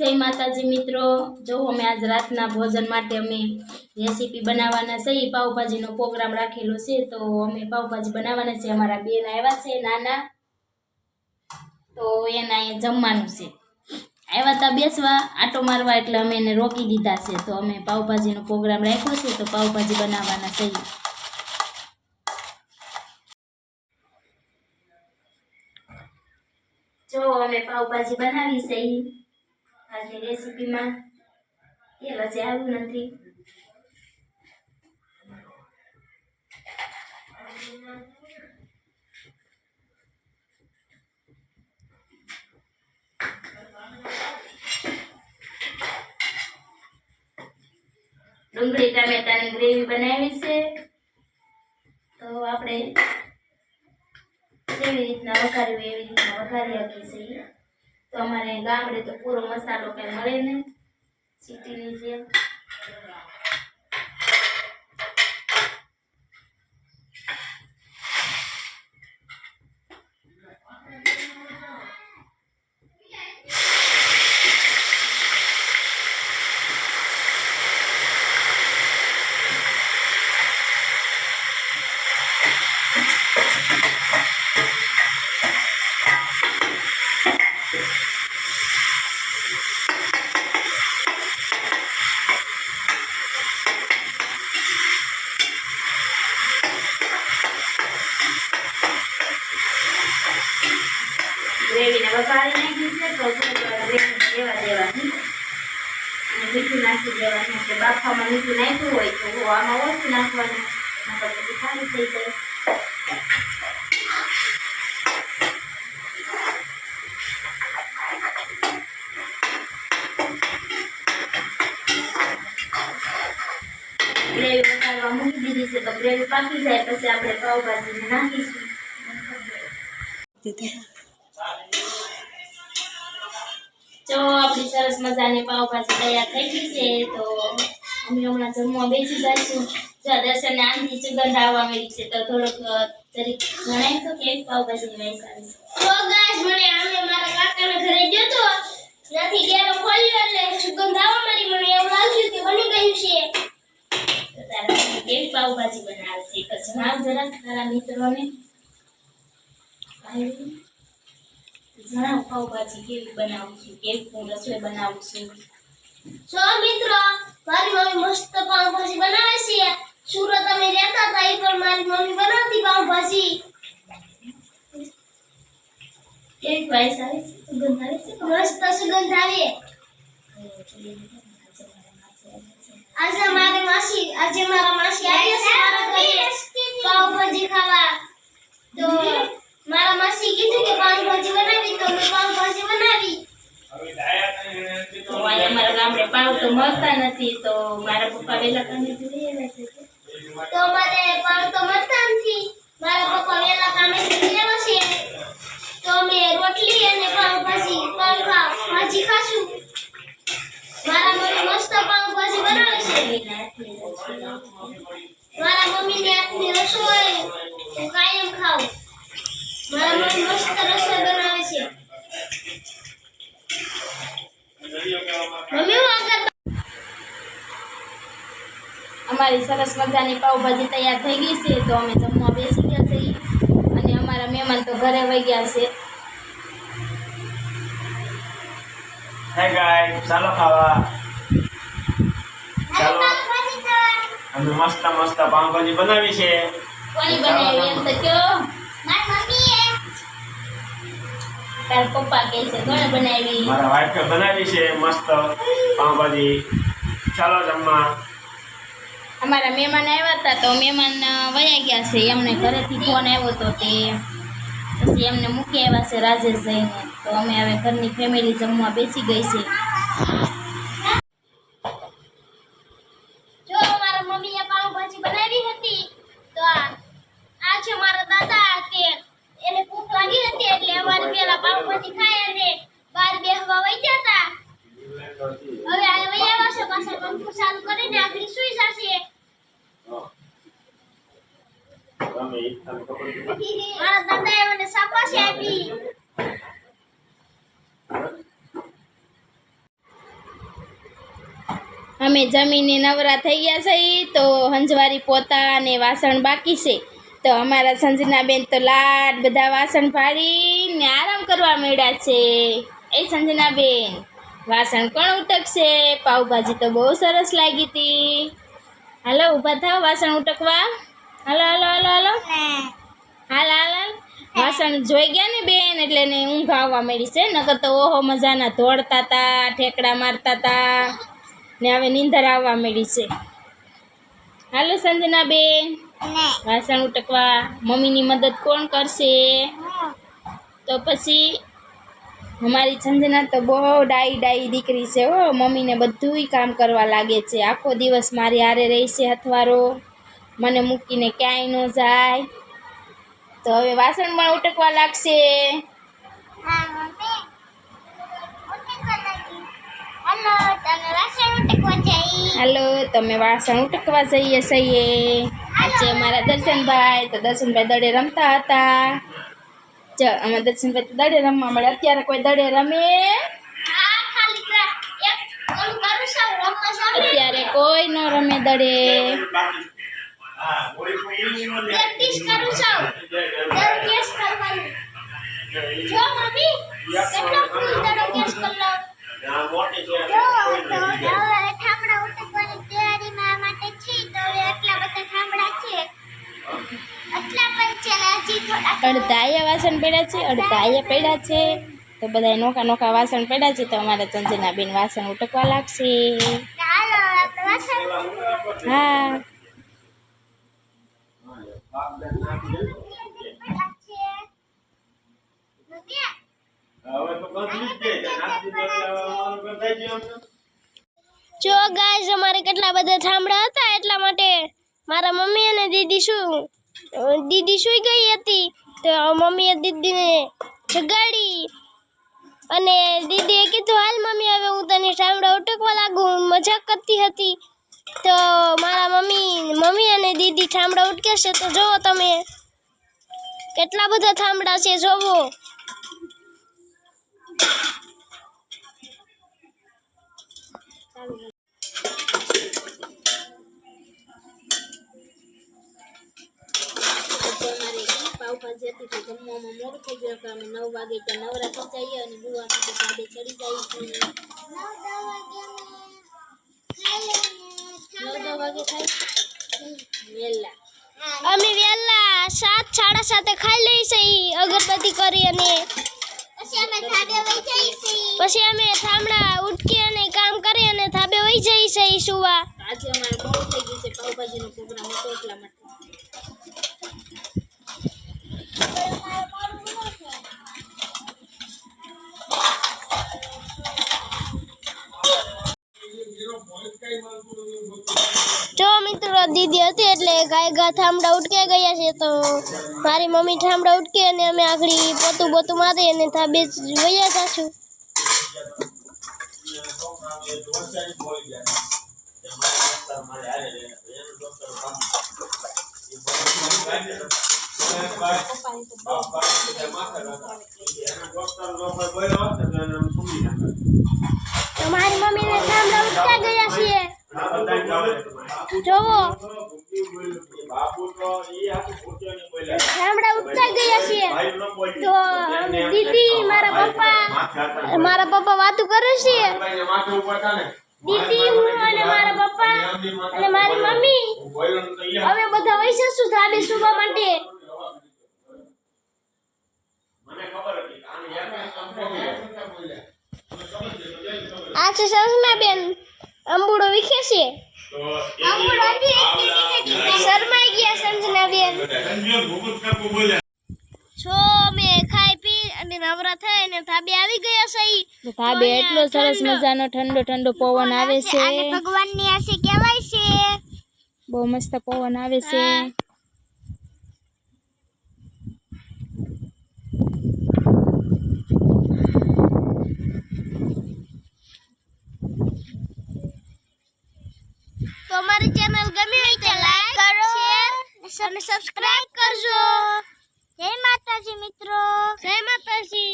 જય માતાજી મિત્રો. જો અમે આજ રાતના ભોજન માટે અમે રેસીપી બનાવવાના છે પાઉભાજીનો પ્રોગ્રામ રાખેલો છે, તો અમે પાઉભાજી બનાવવાના છે. અમારા બેન આવ્યા છે, નાના. તો એના એ જમવાનું છે. આવ્યા હતા બેસવા, આટો મારવા, એટલે અમે એને રોકી દીધા છે. તો અમે પાવભાજીનો પ્રોગ્રામ રાખ્યો છે, તો પાઉભાજી બનાવવાના છે. જો અમે પાઉભાજી બનાવી છે આજની રેસીપીમાં એ હજી આવ્યું નથી. ડુંગળી ટામેટાની ગ્રેવી બનાવી છે. તો આપણે જેવી રીતના વઘારવી એવી રીતના વઘારી આપીએ છે તો અમારે ગામડે તો પૂરો મસાલો કઈ મળે ને સિટીની જેમ. નાખી છે તો થોડીક વાર ગ્રેવીને રહેવા દેવાની અને મીઠું નાખી દેવાનું એટલે બાફામાં મીઠું નાખ્યું હોય તો આમાં ઓછું નાખવાનું નકર પછી ખાલી થઈ જાય ગ્રેવી વઘારવા મૂકી દીધી છે તો ગ્રેવી પાકી જાય પછી આપણે પાવભાજીને નાખીશું જો આપણી સરસ મજાની પાવભાજી તૈયાર થઈ ગઈ છે. તો અમે હમણાં જમવા બેસી જઈશું. જો દર્શનને આંધી સુગંધ આવવા મળી છે તો થોડોક જરીક જણાય તો કેવી પાવભાજી વાઈસ સારી તો ગાઈસ મને આમે મારા કાકાના ઘરે ગયો તો નથી ગેરો ખોલ્યો એટલે સુગંધ આવવા મળી. મને એવું લાગ્યું કે બની ગયું છે. તો તારા કેવી પાવભાજી બનાવે છે? તો જણાવ જરા તારા મિત્રોને આવી. જણાવ છે કેવી બનાવું છું કેવી હું રસોઈ બનાવું છું. સો મિત્રો મારી મમ્મી મસ્ત પાવભાજી બનાવે છે સુરત અમે રહેતા હતા એ પણ મારી મમ્મી બનાવતી પાવભાજી કેવી વાઈસ આવે છે સુગંધ આવે છે મસ્ત સુગંધ આવે આજે મારી માસી આજે મારા માસી આવ્યા છે મારા ઘરે પાવભાજી ખાવા તો મારા માસી કીધું કે પાવભાજી બનાવી તો મેં પાવભાજી બનાવી તો અહીંયા અમારા તો મળતા નથી, તો મારા પપ્પા વેલા કામે લઈ આવ્યા છે. તો મને પાવ તો મળતા નથી. મારા પપ્પા વેલા કામે લેવા છે. તો અમે રોટલી અને પાવભાજી પાવ ખા, ભાજી ખાશું. મારા મમ્મી મસ્ત પાઉંભાજી બનાવે છે. મારા મમ્મી મમ્મીની હાથની રસોઈ, હું કાયમ ખાઉં. મારા મમ્મી મસ્ત રસોઈ બનાવે છે. અમારી સરસ મજાની પાઉભાજી તૈયાર થઈ ગઈ છે તો અમે જમવા બેસી ગયા છીએ. અને અમારા મહેમાન તો ઘરે વહી ગયા છે. ચાલો ખાવા. ચાલો. અમે મસ્ત મસ્ત પાઉભાજી બનાવી છે. કોની બનાવી એમ તો કયો તાર પપ્પા કહે છે કોણે બનાવી? મારા વાઈફે બનાવી છે મસ્ત પાઉંભાજી. ચાલો જમવા અમારા મહેમાન આવ્યા હતા તો મહેમાન વયા ગયા છે. એમને ઘરેથી ફોન આવ્યો હતો તે પછી એમને મૂકી આવ્યા છે રાજેશ જઈને તો અમે હવે ઘરની ફેમિલી જમવા બેસી ગઈ છે જો મારા મમ્મીએ પાવભાજી બનાવી હતી તો આ આ છે મારા દાદા તે એને ભૂખ લાગી હતી એટલે અમારે પેલા પાવભાજી ખાય અને બાર બેહવા વઈ ગયા હતા હવે આ વઈ આવ્યા છે પાછા પંખો ચાલુ કરીને આગળ સુઈ જશે તમે ઈ તમે ખબર છે? અમે જમીને નવરા થઈ ગયા છે તો હંજવારી પોતા અને વાસણ બાકી છે. તો અમારા સંજનાબેન તો લાડ બધા વાસણ ફાડીને આરામ કરવા મળ્યા છે. એ સંજના બેન, વાસણ કોણ ઉટકશે? પાઉભાજી તો બહુ સરસ લાગી હતી. હાલો, ઊભા થાવ વાસણ ઉટકવા. હાલો હાલો હાલો હાલો. હાલ હાલ હાલ. વાસણ જોઈ ગયા ને બેન? એટલે એને ઊંઘ આવવા મળી છે. નકર તો ઓહો મજાના ધોળતા હતા ઠેકડા મારતા હતા ને હવે નીંદર આવવા મળી છે. હાલો સંજના બેન. વાસણ ઉટકવા. મમ્મીની મદદ કોણ કરશે? તો પછી અમારી સંજના તો બહુ ડાઈ ડાઈ દીકરી છે હો. મમ્મીને બધુંય કામ કરવા લાગે છે. આખો દિવસ મારી હારે રહેશે હથવારો. મને મૂકીને ક્યાંય ન જાય. તો હવે વાસણ પણ ઉટકવા લાગશે. હલો તમે વાસણ ઉટકવા હાલો તમે વાસણ ઉટકવા જઈએ છીએ આજે અમારા દર્શનભાઈ તો દર્શનભાઈ દડે રમતા હતા. ચ અમે દર્શનભાઈ તો દડે રમવા મળે. અત્યારે કોઈ દડે રમે. હા ખાલી ક્રા- એક ઓલું કરું છું રમવા જાવ અત્યારે કોઈ ન રમે દડે. હા પ્રેક્ટિસ કરું છું. દર કેસ કરવાની. જો મમ્મી કેટલો ફૂલ દડો કેસ કરલો આ જો તો હવે ઠામડા ઉટકવાની તૈયારીમાં માટે છે તો એટલા બધા ઠામડા છે. એટલા પણ છે ને હજી થોડા અડધા વાસણ પડ્યા છે અડધાયા પડ્યા છે. તો બધા નોકા નોકા વાસણ પડ્યા છે તો અમારા ચંચના બેન વાસણ ઉટકવા લાગશે. હા પડ્યા છે નદિયા હવે તો બંધ થઈ જાય નાસ્તી તો એટલે બંધ થઈ ગયો અમને. જો ગાઈઝ અમારે કેટલા બધા થાંભળા હતા, એટલા માટે મારા મમ્મી અને દીદી શું, દીદી સુઈ ગઈ હતી, તો મમ્મીએ દીદીને જગાડી અને દીદીએ કીધું, હાલ મમ્મી, હવે હું તને થાંભળા ઉટકવા લાગુ મજાક કરતી હતી. તો મારા મમ્મી મમ્મી અને દીદી થાંભળા ઉટકે છે તો જુઓ તમે કેટલા બધા થાંભળા છે જોવો. પાવભાજી હતી તો જમવામાં મોડું થઈ ગયું અમે નવ વાગે ત્યાં નવરા થઈ જઈએ અને બુવા સાથે ચડી જાય છે. વાગે અમે વહેલા સાત સાડા સાતે ખાઈ લઈશી અગરબત્તી કરી અને. પછી અમે થામડા વઈ જઈ છીએ. પછી અમે થાંભળા ઉટકી અને કામ કરી અને થાબે વઈ જઈ સુવા. આજે અમારે બહુ થઈ ગયું છે પાવભાજીનો પ્રોગ્રામ હતો એટલા માટે. દીદી હતી એટલે ગાય ગા થાંભળા ઉટકે ગયા છે તો મારી મમ્મી થાંભળા ઉટકે અને અમે આગળ પોતું બોતું મારી અને ધાબે બે વયા જાશું. ડોક્ટર લોકો બોલ્યો હોત ને તો એને આમ સૂંઘી નાખે. તો મારી મમ્મીને થાંભળા ઉટકા ગયા છીએ આ બધાય જાણે. જોવો બાપુ તો ઈ આખું ભૂખ્યો નહીં બોલ્યા. થાંભળા ઉટકા ગયા છીએ. તો દીદી, મારા પપ્પા. મારા પપ્પા વાતો કરે છે. દીદી મારા પપ્પા અને મારી મમ્મી, અમે બધા વૈસે શું ધાબે સુવા માટે. આ છે સસમા બેન, અંબુડો વિખે છે શરમાઈ ગયા. છો અમે ખાઈ પી અને નવરા થઈ અને ધાબે આવી ગયા સહી ધાબે એટલો સરસ મજાનો ઠંડો ઠંડો પવન આવે છે. ભગવાનની આશી કહેવાય છે. બહુ મસ્ત પવન આવે છે તો અમારી ચેનલ ગમી હોય તો લાઈક કરો શેર અને સબસ્ક્રાઇબ કરજો. જય માતાજી મિત્રો. જય માતાજી.